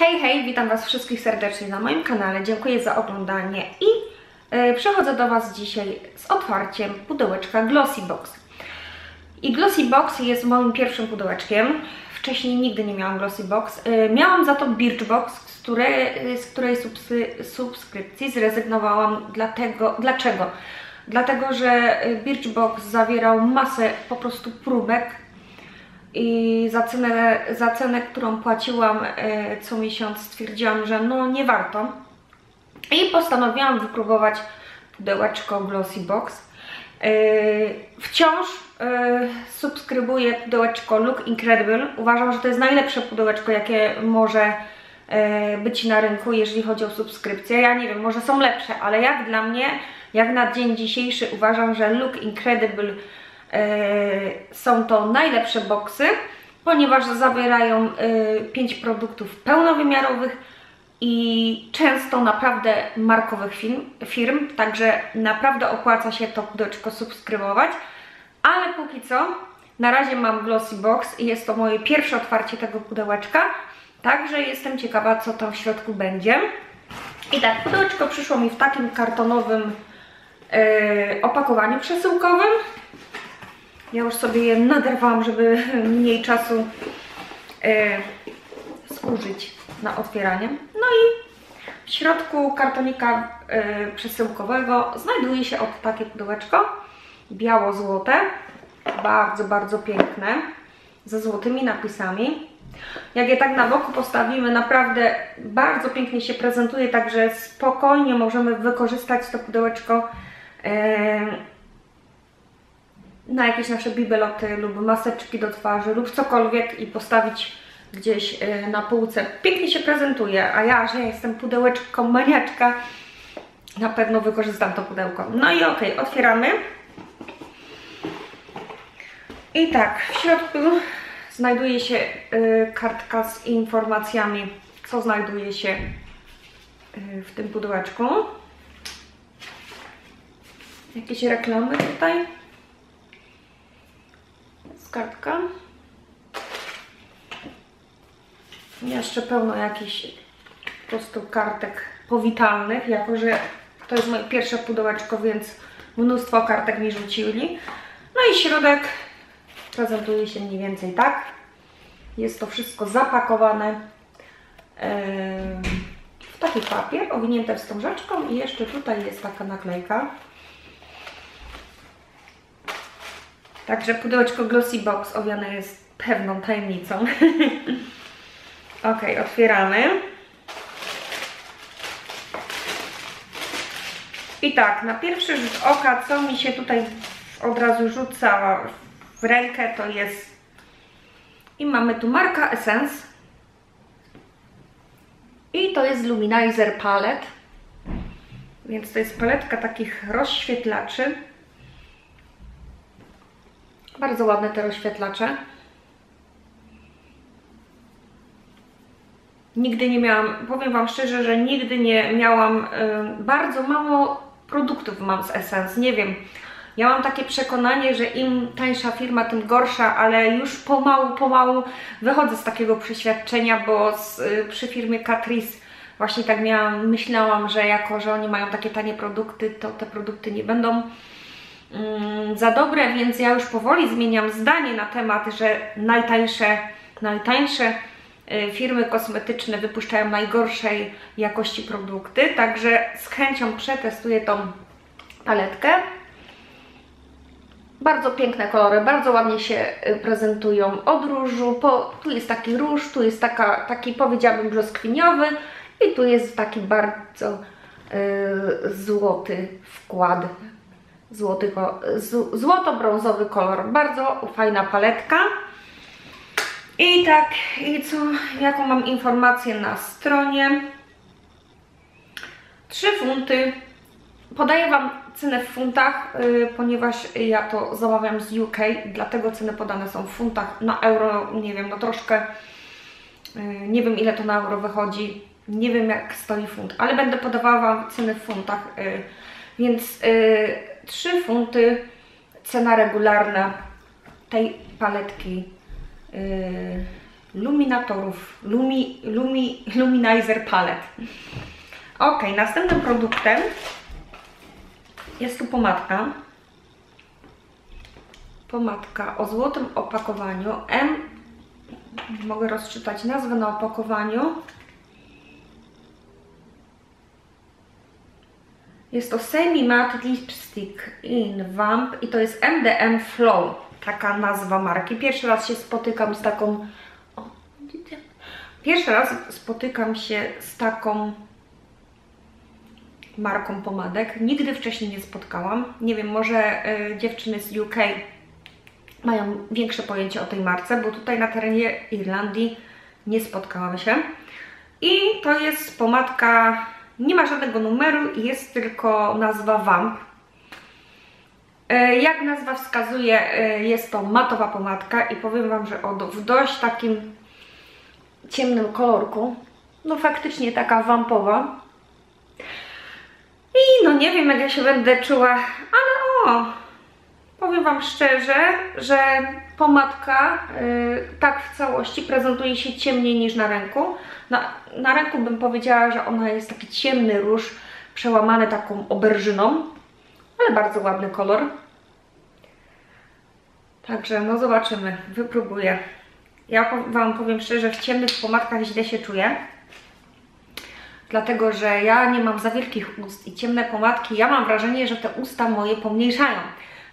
Hej, hej, witam Was wszystkich serdecznie na moim kanale. Dziękuję za oglądanie i yy, przechodzę do Was dzisiaj z otwarciem pudełeczka Glossy Box. I Glossy Box jest moim pierwszym pudełeczkiem. Wcześniej nigdy nie miałam Glossy Box. Yy, miałam za to Birchbox, z której, z której subskrypcji zrezygnowałam. Dlatego, dlaczego? Dlatego, że Birchbox zawierał masę po prostu próbek i za cenę, za cenę którą płaciłam e, co miesiąc stwierdziłam, że no nie warto i postanowiłam wypróbować pudełeczko Glossy Box. E, wciąż e, subskrybuję pudełeczko Look Incredible. Uważam, że to jest najlepsze pudełeczko, jakie może być na rynku, jeżeli chodzi o subskrypcję. Ja nie wiem, może są lepsze, ale jak dla mnie, jak na dzień dzisiejszy uważam, że Look Incredible są to najlepsze boksy, ponieważ zawierają 5 produktów pełnowymiarowych i często naprawdę markowych firm, firm, także naprawdę opłaca się to pudełeczko subskrybować, ale póki co na razie mam Glossy Box i jest to moje pierwsze otwarcie tego pudełeczka, także jestem ciekawa co tam w środku będzie. I tak, pudełeczko przyszło mi w takim kartonowym yy, opakowaniu przesyłkowym. Ja już sobie je naderwałam, żeby mniej czasu zużyć na otwieranie. No i w środku kartonika e, przesyłkowego znajduje się od takie pudełeczko biało-złote. Bardzo, bardzo piękne. Ze złotymi napisami. Jak je tak na boku postawimy, naprawdę bardzo pięknie się prezentuje, także spokojnie możemy wykorzystać to pudełeczko e, na jakieś nasze bibeloty lub maseczki do twarzy lub cokolwiek i postawić gdzieś y, na półce. Pięknie się prezentuje, a ja, że jestem pudełeczką maniaczka, na pewno wykorzystam to pudełko. No i okej, okay, otwieramy. I tak, w środku znajduje się y, kartka z informacjami, co znajduje się y, w tym pudełeczku. Jakieś reklamy tutaj kartka. Jeszcze pełno jakichś po prostu kartek powitalnych, jako że to jest moje pierwsze pudełeczko, więc mnóstwo kartek mi rzucili. No i środek prezentuje się mniej więcej tak. Jest to wszystko zapakowane w taki papier, owinięte wstążeczką i jeszcze tutaj jest taka naklejka. Także pudełeczko Glossy Box owiane jest pewną tajemnicą. ok, otwieramy. I tak, na pierwszy rzut oka, co mi się tutaj od razu rzuca w rękę, to jest... I mamy tu marka Essence. I to jest Luminizer Palette. Więc to jest paletka takich rozświetlaczy. Bardzo ładne te rozświetlacze. Nigdy nie miałam, powiem Wam szczerze, że nigdy nie miałam, y, bardzo mało produktów mam z Essence, nie wiem. Ja mam takie przekonanie, że im tańsza firma, tym gorsza, ale już pomału, pomału wychodzę z takiego przeświadczenia, bo z, y, przy firmie Catrice właśnie tak miałam, myślałam, że jako, że oni mają takie tanie produkty, to te produkty nie będą za dobre, więc ja już powoli zmieniam zdanie na temat, że najtańsze, najtańsze y, firmy kosmetyczne wypuszczają najgorszej jakości produkty, także z chęcią przetestuję tą paletkę. Bardzo piękne kolory, bardzo ładnie się y, prezentują od różu. Po, tu jest taki róż, tu jest taka, taki powiedziałabym brzoskwiniowy i tu jest taki bardzo yy, złoty wkład złoty, złoto-brązowy kolor. Bardzo fajna paletka. I tak, i co, jaką mam informację na stronie? 3 funty. Podaję Wam cenę w funtach, yy, ponieważ ja to zamawiam z UK, dlatego ceny podane są w funtach. Na euro, nie wiem, no troszkę, yy, nie wiem ile to na euro wychodzi, nie wiem jak stoi funt, ale będę podawała Wam ceny w funtach, yy, więc yy, 3 funty cena regularna tej paletki yy, luminatorów, Lumi, Lumi, Luminizer Palette. Ok, następnym produktem jest tu pomadka. Pomadka o złotym opakowaniu. M, mogę rozczytać nazwę na opakowaniu. Jest to Semi Matte Lipstick in Vamp i to jest MDM Flow, taka nazwa marki. Pierwszy raz się spotykam z taką... O, Pierwszy raz spotykam się z taką marką pomadek. Nigdy wcześniej nie spotkałam. Nie wiem, może y, dziewczyny z UK mają większe pojęcie o tej marce, bo tutaj na terenie Irlandii nie spotkałam się. I to jest pomadka, nie ma żadnego numeru, jest tylko nazwa Vamp. Jak nazwa wskazuje, jest to matowa pomadka i powiem Wam, że w dość takim ciemnym kolorku, no faktycznie taka wampowa. I no nie wiem, jak ja się będę czuła, ale o, powiem Wam szczerze, że pomadka yy, tak w całości prezentuje się ciemniej niż na ręku. Na, na ręku bym powiedziała, że ona jest taki ciemny róż, przełamany taką oberżyną, ale bardzo ładny kolor. Także no zobaczymy, wypróbuję. Ja Wam powiem szczerze, w ciemnych pomadkach źle się czuję dlatego że ja nie mam za wielkich ust i ciemne pomadki, ja mam wrażenie, że te usta moje pomniejszają.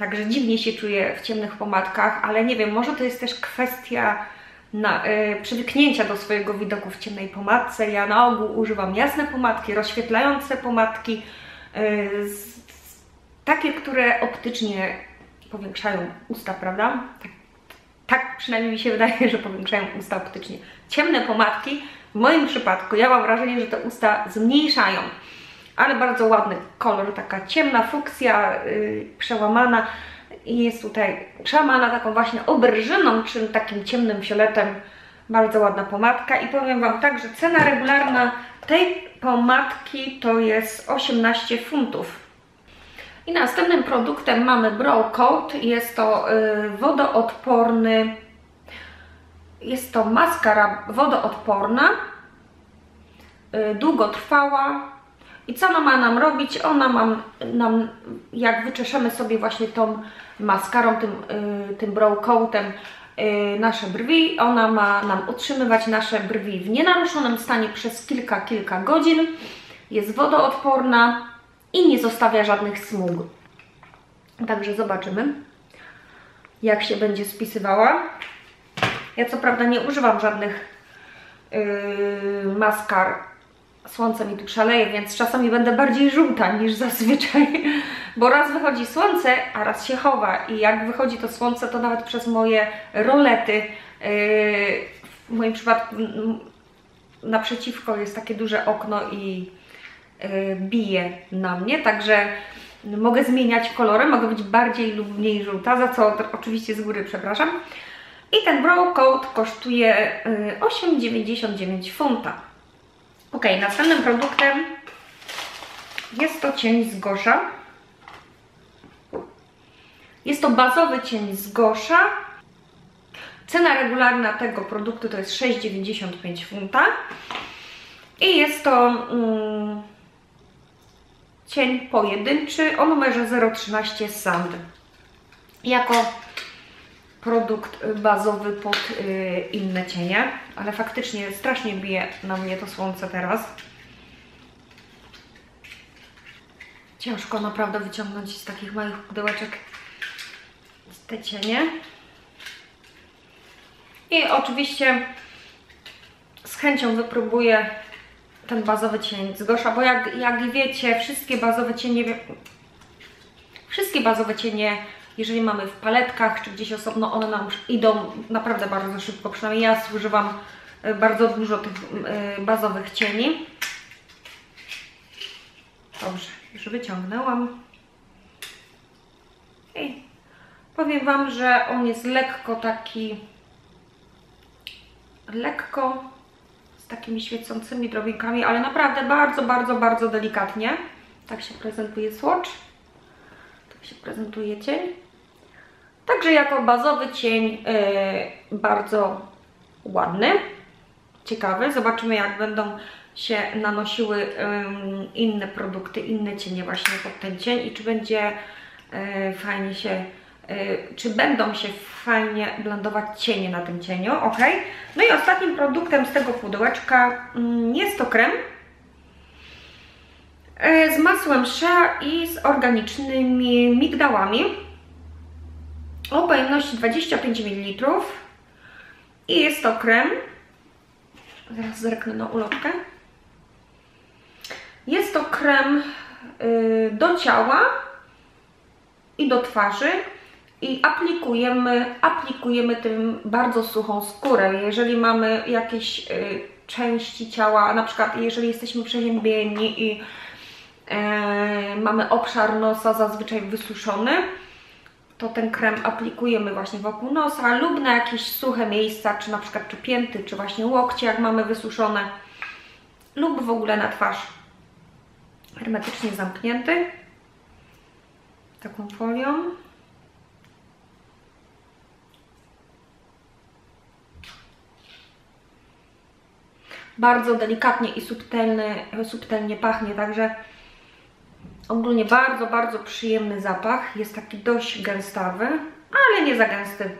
Także dziwnie się czuję w ciemnych pomadkach, ale nie wiem, może to jest też kwestia na, yy, przywyknięcia do swojego widoku w ciemnej pomadce. Ja na ogół używam jasne pomadki, rozświetlające pomadki, yy, z, takie, które optycznie powiększają usta, prawda? Tak, tak przynajmniej mi się wydaje, że powiększają usta optycznie. Ciemne pomadki w moim przypadku ja mam wrażenie, że te usta zmniejszają, ale bardzo ładny kolor, taka ciemna fuksja yy, przełamana i jest tutaj przełamana taką właśnie obrżyną, czy takim ciemnym fioletem. Bardzo ładna pomadka i powiem Wam tak, że cena regularna tej pomadki to jest 18 funtów. I następnym produktem mamy Brow Coat. Jest to yy, wodoodporny jest to maskara wodoodporna, y, długotrwała. I co ona ma nam robić? Ona ma nam, jak wyczeszemy sobie właśnie tą maskarą, tym, y, tym brow coatem y, nasze brwi, ona ma nam utrzymywać nasze brwi w nienaruszonym stanie przez kilka, kilka godzin. Jest wodoodporna i nie zostawia żadnych smug. Także zobaczymy, jak się będzie spisywała. Ja co prawda nie używam żadnych yy, maskar. Słońce mi tu szaleje, więc czasami będę bardziej żółta niż zazwyczaj, bo raz wychodzi słońce, a raz się chowa i jak wychodzi to słońce, to nawet przez moje rolety, yy, w moim przypadku naprzeciwko jest takie duże okno i yy, bije na mnie, także mogę zmieniać kolory, mogę być bardziej lub mniej żółta, za co oczywiście z góry przepraszam. I ten Brow Coat kosztuje 8,99 y, funta. Ok, następnym produktem jest to cień z Gosza. Jest to bazowy cień z Gosza. Cena regularna tego produktu to jest 6,95 funta. I jest to mm, cień pojedynczy o numerze 013 Sand. Jako produkt bazowy pod y, inne cienie, ale faktycznie strasznie bije na mnie to słońce teraz. Ciężko naprawdę wyciągnąć z takich małych pudełeczek te cienie. I oczywiście z chęcią wypróbuję ten bazowy cień z Gosza, bo jak, jak wiecie, wszystkie bazowe cienie wszystkie bazowe cienie jeżeli mamy w paletkach czy gdzieś osobno, one nam idą naprawdę bardzo szybko. Przynajmniej ja zużywam e, bardzo dużo tych e, bazowych cieni. Dobrze, już wyciągnęłam. I powiem Wam, że on jest lekko taki, lekko z takimi świecącymi drobinkami, ale naprawdę bardzo, bardzo, bardzo delikatnie. Tak się prezentuje swatch. Tak się prezentuje cień. Także jako bazowy cień yy, bardzo ładny, ciekawy. Zobaczymy jak będą się nanosiły um, inne produkty, inne cienie właśnie pod ten cień i czy będzie y, fajnie się, y, czy będą się fajnie blendować cienie na tym cieniu, ok? No i ostatnim produktem z tego pudełeczka um, jest to krem y, z masłem shea i z organicznymi migdałami o pojemności 25 ml i jest to krem. Zaraz zerknę na ulotkę. Jest to krem y, do ciała i do twarzy. I aplikujemy, aplikujemy tym bardzo suchą skórę. Jeżeli mamy jakieś y, części ciała, na przykład jeżeli jesteśmy przeziębieni i e, mamy obszar nosa zazwyczaj wysuszony, to ten krem aplikujemy właśnie wokół nosa lub na jakieś suche miejsca, czy na przykład czy pięty, czy właśnie łokcie, jak mamy wysuszone, lub w ogóle na twarz hermetycznie zamknięty taką folią. Bardzo delikatnie i subtelny, subtelnie pachnie, także ogólnie bardzo, bardzo przyjemny zapach. Jest taki dość gęstawy, ale nie za gęsty.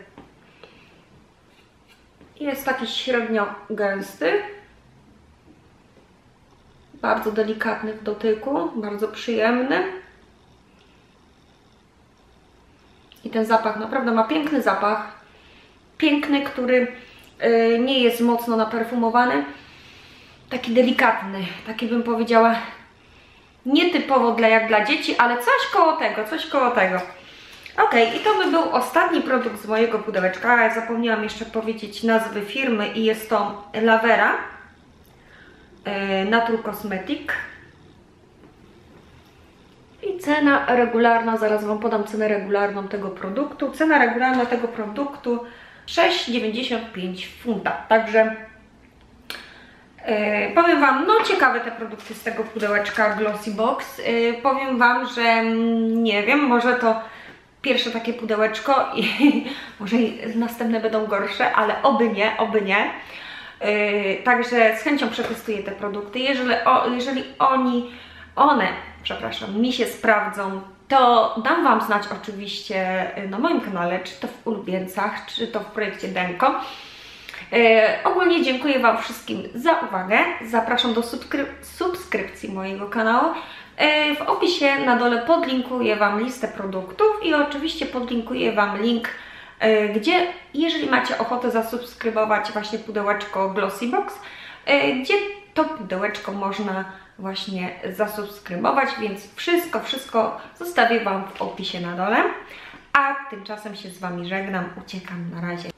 Jest taki średnio gęsty bardzo delikatny w dotyku, bardzo przyjemny. I ten zapach naprawdę ma piękny zapach. Piękny, który y, nie jest mocno naperfumowany. Taki delikatny, taki bym powiedziała nietypowo dla, jak dla dzieci, ale coś koło tego, coś koło tego. Ok, i to by był ostatni produkt z mojego pudełeczka. Zapomniałam jeszcze powiedzieć nazwy firmy i jest to Lavera. E, Natur Cosmetic. I cena regularna, zaraz Wam podam cenę regularną tego produktu. Cena regularna tego produktu 6,95 funta. Także yy, powiem Wam, no ciekawe te produkty z tego pudełeczka Glossy Box. Yy, powiem Wam, że nie wiem, może to pierwsze takie pudełeczko i może następne będą gorsze, ale oby nie, oby nie. Yy, także z chęcią przetestuję te produkty. Jeżeli, o, jeżeli oni, one, przepraszam, mi się sprawdzą, to dam Wam znać oczywiście na moim kanale, czy to w ulubieńcach, czy to w projekcie Denko. Yy, ogólnie dziękuję Wam wszystkim za uwagę. Zapraszam do subskryp subskrypcji mojego kanału. Yy, w opisie na dole podlinkuję Wam listę produktów i oczywiście podlinkuję Wam link E, gdzie jeżeli macie ochotę zasubskrybować właśnie pudełeczko Glossy Box, e, gdzie to pudełeczko można właśnie zasubskrybować, więc wszystko, wszystko zostawię Wam w opisie na dole. A tymczasem się z Wami żegnam, uciekam na razie.